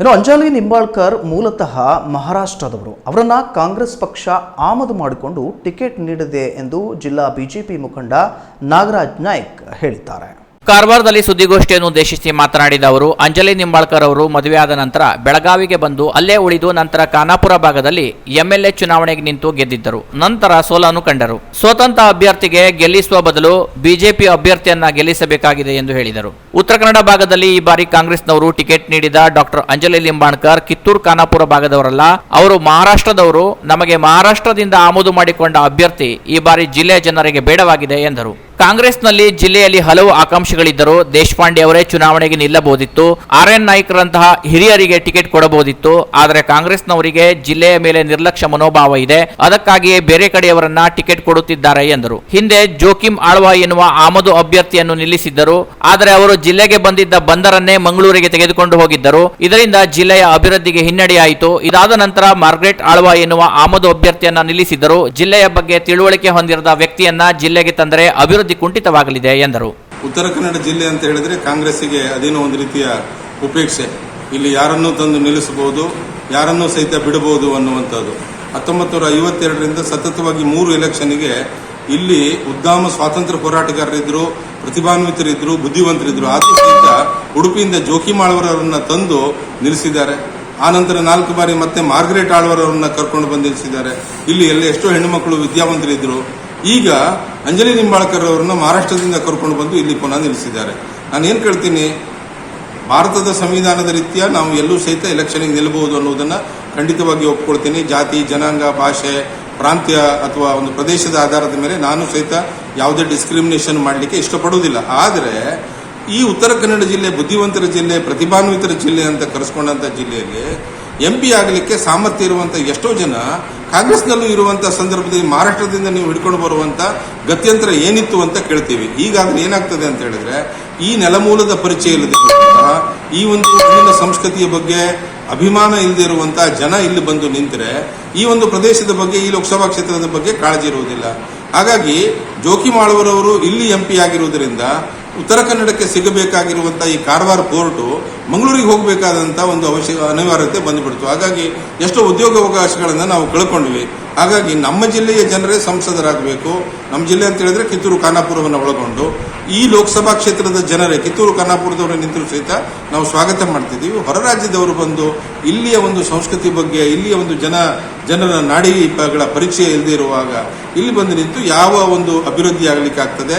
ಇನ್ನು ಅಂಜಲಿ ನಿಂಬಾಳ್ಕರ್ ಮೂಲತಃ ಮಹಾರಾಷ್ಟ್ರದವರು. ಅವರನ್ನ ಕಾಂಗ್ರೆಸ್ ಪಕ್ಷ ಆಮದು ಮಾಡಿಕೊಂಡು ಟಿಕೆಟ್ ನೀಡಿದೆ ಎಂದು ಜಿಲ್ಲಾ ಬಿಜೆಪಿ ಮುಖಂಡ ನಾಗರಾಜ್ ನಾಯ್ಕ್ ಹೇಳಿದ್ದಾರೆ ಕಾರವಾರದಲ್ಲಿ ಸುದ್ದಿಗೋಷ್ಠಿಯನ್ನು ಉದ್ದೇಶಿಸಿ ಮಾತನಾಡಿದ ಅವರು, ಅಂಜಲಿ ನಿಂಬಾಳ್ಕರ್ ಅವರು ಮದುವೆಯಾದ ನಂತರ ಬೆಳಗಾವಿಗೆ ಬಂದು ಅಲ್ಲೇ ಉಳಿದು ನಂತರ ಖಾನಾಪುರ ಭಾಗದಲ್ಲಿ ಎಂಎಲ್ಎ ಚುನಾವಣೆಗೆ ನಿಂತು ಗೆದ್ದಿದ್ದರು. ನಂತರ ಸೋಲನ್ನು ಕಂಡರು. ಸ್ವತಂತ್ರ ಅಭ್ಯರ್ಥಿಗೆ ಗೆಲ್ಲಿಸುವ ಬದಲು ಬಿಜೆಪಿ ಅಭ್ಯರ್ಥಿಯನ್ನ ಗೆಲ್ಲಿಸಬೇಕಾಗಿದೆ ಎಂದು ಹೇಳಿದರು. ಉತ್ತರ ಕನ್ನಡ ಭಾಗದಲ್ಲಿ ಈ ಬಾರಿ ಕಾಂಗ್ರೆಸ್ನವರು ಟಿಕೆಟ್ ನೀಡಿದ ಡಾಕ್ಟರ್ ಅಂಜಲಿ ಲಿಂಬಾಣ್ಕರ್ ಕಿತ್ತೂರು ಖಾನಾಪುರ ಭಾಗದವರಲ್ಲ. ಅವರು ಮಹಾರಾಷ್ಟ್ರದವರು. ನಮಗೆ ಮಹಾರಾಷ್ಟ್ರದಿಂದ ಆಮದು ಮಾಡಿಕೊಂಡ ಅಭ್ಯರ್ಥಿ ಈ ಬಾರಿ ಜಿಲ್ಲೆಯ ಜನರಿಗೆ ಬೇಡವಾಗಿದೆ ಎಂದರು. ಕಾಂಗ್ರೆಸ್ನಲ್ಲಿ ಜಿಲ್ಲೆಯಲ್ಲಿ ಹಲವು ಆಕಾಂಕ್ಷಿಗಳಿದ್ದರು. ದೇಶಪಾಂಡೆ ಅವರೇ ಚುನಾವಣೆಗೆ ನಿಲ್ಲಬಹುದಿತ್ತು. ಆರ್ ಎನ್ ನಾಯ್ಕರಂತಹ ಹಿರಿಯರಿಗೆ ಟಿಕೆಟ್ ಕೊಡಬಹುದಿತ್ತು. ಆದರೆ ಕಾಂಗ್ರೆಸ್ನವರಿಗೆ ಜಿಲ್ಲೆಯ ಮೇಲೆ ನಿರ್ಲಕ್ಷ್ಯ ಮನೋಭಾವ ಇದೆ. ಅದಕ್ಕಾಗಿಯೇ ಬೇರೆ ಕಡೆಯವರನ್ನ ಟಿಕೆಟ್ ಕೊಡುತ್ತಿದ್ದಾರೆ ಎಂದರು. ಹಿಂದೆ ಜೋಕಿಂ ಆಳ್ವಾ ಎನ್ನುವ ಆಮದು ಅಭ್ಯರ್ಥಿಯನ್ನು ನಿಲ್ಲಿಸಿದ್ದರು. ಆದರೆ ಅವರು ಜಿಲ್ಲೆಗೆ ಬಂದಿದ್ದ ಬಂದರನ್ನೇ ಮಂಗಳೂರಿಗೆ ತೆಗೆದುಕೊಂಡು ಹೋಗಿದ್ದರು. ಇದರಿಂದ ಜಿಲ್ಲೆಯ ಅಭಿವೃದ್ಧಿಗೆ ಹಿನ್ನಡೆಯಾಯಿತು. ಇದಾದ ನಂತರ ಮಾರ್ಗ್ರೆಟ್ ಆಳ್ವ ಎನ್ನುವ ಆಮದು ಅಭ್ಯರ್ಥಿಯನ್ನ ನಿಲ್ಲಿಸಿದ್ದರು. ಜಿಲ್ಲೆಯ ಬಗ್ಗೆ ತಿಳುವಳಿಕೆ ಹೊಂದಿರದ ವ್ಯಕ್ತಿಯನ್ನ ಜಿಲ್ಲೆಗೆ ತಂದರೆ ಅಭಿವೃದ್ಧಿ ಕುಂಠಿತವಾಗಲಿದೆ, ಎಂದರು. ಉತ್ತರ ಕನ್ನಡ ಜಿಲ್ಲೆ ಅಂತ ಹೇಳಿದ್ರೆ ಕಾಂಗ್ರೆಸ್ಸಿಗೆ ಅದೇನೋ ಒಂದು ರೀತಿಯ ಉಪೇಕ್ಷೆ. ಇಲ್ಲಿ ಯಾರನ್ನೂ ತಂದು ನಿಲ್ಲಿಸಬಹುದು, ಯಾರನ್ನೂ ಸಹಿತ ಬಿಡಬಹುದು ಅನ್ನುವಂಥದ್ದು. ಹತ್ತೊಂಬತ್ತು ನೂರ ಐವತ್ತೆರಡರಿಂದ ಸತತವಾಗಿ ಮೂರು ಎಲೆಕ್ಷನ್ಗೆ ಇಲ್ಲಿ ಉದ್ದಾಮ ಸ್ವಾತಂತ್ರ್ಯ ಹೋರಾಟಗಾರರಿದ್ರು, ಪ್ರತಿಭಾನ್ವಿತರಿದ್ರು, ಬುದ್ಧಿವಂತರಿದ್ರು. ಆದರೂ ಸಹಿತ ಉಡುಪಿಯಿಂದ ಜೋಕಿ ಆಳ್ವರವರನ್ನ ತಂದು ನಿಲ್ಲಿಸಿದ್ದಾರೆ. ಆ ನಂತರ ನಾಲ್ಕು ಬಾರಿ ಮತ್ತೆ ಮಾರ್ಗರೇಟ್ ಆಳ್ವರವರನ್ನ ಕರ್ಕೊಂಡು ಬಂದು ನಿಲ್ಲಿಸಿದ್ದಾರೆ. ಇಲ್ಲಿ ಎಲ್ಲ ಎಷ್ಟೋ ಹೆಣ್ಣುಮಕ್ಕಳು ವಿದ್ಯಾವಂತರಿದ್ರು. ಈಗ ಅಂಜಲಿ ನಿಂಬಾಳ್ಕರ್ ಅವರನ್ನು ಮಹಾರಾಷ್ಟ್ರದಿಂದ ಕರ್ಕೊಂಡು ಬಂದು ಇಲ್ಲಿ ಪುನಃ ನಿಲ್ಲಿಸಿದ್ದಾರೆ. ನಾನು ಏನ್ ಕೇಳ್ತೀನಿ? ಭಾರತದ ಸಂವಿಧಾನದ ರೀತಿಯ ನಾವು ಎಲ್ಲೂ ಸಹಿತ ಎಲೆಕ್ಷನ್ಗೆ ನಿಲ್ಲಬಹುದು ಅನ್ನೋದನ್ನ ಖಂಡಿತವಾಗಿ ಒಪ್ಕೊಳ್ತೀನಿ. ಜಾತಿ, ಜನಾಂಗ, ಭಾಷೆ ಪ್ರಾಂತ್ಯ ಅಥವಾ ಒಂದು ಪ್ರದೇಶದ ಆಧಾರದ ಮೇಲೆ ನಾನು ಸಹಿತ ಯಾವುದೇ ಡಿಸ್ಕ್ರಿಮಿನೇಷನ್ ಮಾಡಲಿಕ್ಕೆ ಇಷ್ಟಪಡುವುದಿಲ್ಲ. ಆದರೆ ಈ ಉತ್ತರ ಕನ್ನಡ ಜಿಲ್ಲೆ, ಬುದ್ಧಿವಂತರ ಜಿಲ್ಲೆ, ಪ್ರತಿಭಾನ್ವಿತರ ಜಿಲ್ಲೆ ಅಂತ ಕರೆಸ್ಕೊಂಡಂತ ಜಿಲ್ಲೆಯಲ್ಲಿ ಎಂ ಪಿ ಆಗಲಿಕ್ಕೆ ಸಾಮರ್ಥ್ಯ ಇರುವಂತ ಎಷ್ಟೋ ಜನ ಕಾಂಗ್ರೆಸ್ನಲ್ಲೂ ಇರುವಂತ ಸಂದರ್ಭದಲ್ಲಿ ಮಹಾರಾಷ್ಟ್ರದಿಂದ ನೀವು ಹಿಡ್ಕೊಂಡು ಬರುವಂತ ಗತ್ಯಂತರ ಏನಿತ್ತು ಅಂತ ಕೇಳ್ತೀವಿ. ಈಗಾಗಲೇ ಏನಾಗ್ತದೆ ಅಂತ ಹೇಳಿದ್ರೆ ಈ ನೆಲಮೂಲದ ಪರಿಚಯ ಇಲ್ಲದೆ ಈ ಒಂದು ಸಂಸ್ಕೃತಿಯ ಬಗ್ಗೆ ಅಭಿಮಾನ ಇಲ್ಲದೆ ಇರುವಂತಹ ಜನ ಇಲ್ಲಿ ಬಂದು ನಿಂತರೆ ಈ ಒಂದು ಪ್ರದೇಶದ ಬಗ್ಗೆ, ಈ ಲೋಕಸಭಾ ಕ್ಷೇತ್ರದ ಬಗ್ಗೆ ಕಾಳಜಿ ಇರುವುದಿಲ್ಲ. ಹಾಗಾಗಿ ಜೋಕಿ ಮಾಡುವರವರು ಇಲ್ಲಿ ಎಂಪಿ ಆಗಿರುವುದರಿಂದ ಉತ್ತರ ಕನ್ನಡಕ್ಕೆ ಸಿಗಬೇಕಾಗಿರುವಂಥ ಈ ಕಾರವಾರ ಪೋರ್ಟು ಮಂಗಳೂರಿಗೆ ಹೋಗಬೇಕಾದಂಥ ಒಂದು ಅವಶ್ಯ, ಅನಿವಾರ್ಯತೆ ಬಂದುಬಿಡ್ತು. ಹಾಗಾಗಿ ಎಷ್ಟೋ ಉದ್ಯೋಗಾವಕಾಶಗಳನ್ನು ನಾವು ಕಳ್ಕೊಂಡ್ವಿ. ಹಾಗಾಗಿ ನಮ್ಮ ಜಿಲ್ಲೆಯ ಜನರೇ ಸಂಸದರಾಗಬೇಕು. ನಮ್ಮ ಜಿಲ್ಲೆ ಅಂತ ಹೇಳಿದ್ರೆ ಕಿತ್ತೂರು ಖಾನಾಪುರವನ್ನು ಒಳಗೊಂಡು. ಈ ಲೋಕಸಭಾ ಕ್ಷೇತ್ರದ ಜನರೇ, ಕಿತ್ತೂರು ಖಾನಾಪುರದವರು ನಿಂತರೂ ಸಹಿತ ನಾವು ಸ್ವಾಗತ ಮಾಡ್ತಿದ್ದೀವಿ. ಹೊರ ರಾಜ್ಯದವರು ಬಂದು ಇಲ್ಲಿಯ ಒಂದು ಸಂಸ್ಕೃತಿ ಬಗ್ಗೆ, ಇಲ್ಲಿಯ ಒಂದು ಜನ, ಜನರ ನಾಡಿಗಳ ಪರಿಚಯ ಇಲ್ಲದೆ ಇರುವಾಗ ಇಲ್ಲಿ ಬಂದು ನಿಂತು ಯಾವ ಒಂದು ಅಭಿವೃದ್ಧಿ ಆಗಲಿಕ್ಕೆ ಆಗ್ತದೆ